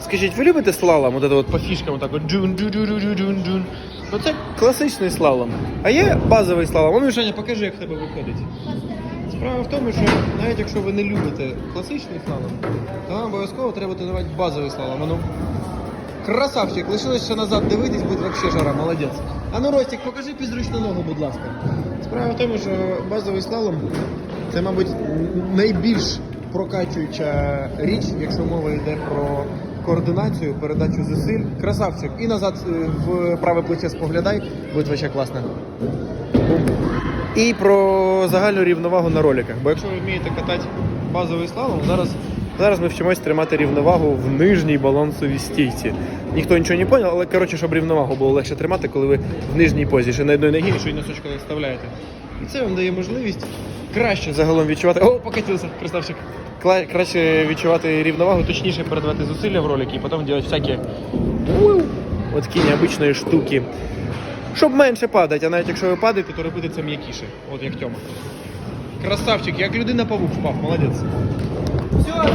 Скажіть, ви любите слалом? От от по фішкам, отак от джун джун джун джун джун джун Ну це класичний слалом. А є базовий слалом. Ну, Мішаня, покажи, як в тебе виходить. Справа в тому, що навіть якщо ви не любите класичний слалом, то вам обов'язково треба тренувати базовий слалом. А Ну, красавчик, лишилось ще назад дивитись, буде вообще жара, молодець. А ну, Ростик, покажи підручну ногу, будь ласка. Справа в тому, що базовий слалом це, мабуть, найбільш прокачуюча річ, якщо мова йде про координацію, передачу зусиль. Красавчик. І назад е, в праве плече споглядай, буде вообще класно. І про загальну рівновагу на роликах. Бо якщо ви вмієте катати базовий слалом, зараз, зараз ми вчимось тримати рівновагу в нижній балансовій стійці. Ніхто нічого не зрозумів, але коротше, щоб рівновагу було легше тримати, коли ви в нижній позі, ще на одній ногі, що й носочка не вставляєте. І це вам дає можливість краще загалом відчувати. О, покатився, красавчик. Краще відчувати рівновагу, точніше передавати зусилля в ролики і потім робити всякі от такі необычні штуки. Щоб менше падати, а навіть якщо ви падаєте, то робити це м'якіше. От як Тьома. Красавчик, як людина павук впав, молодець. Все,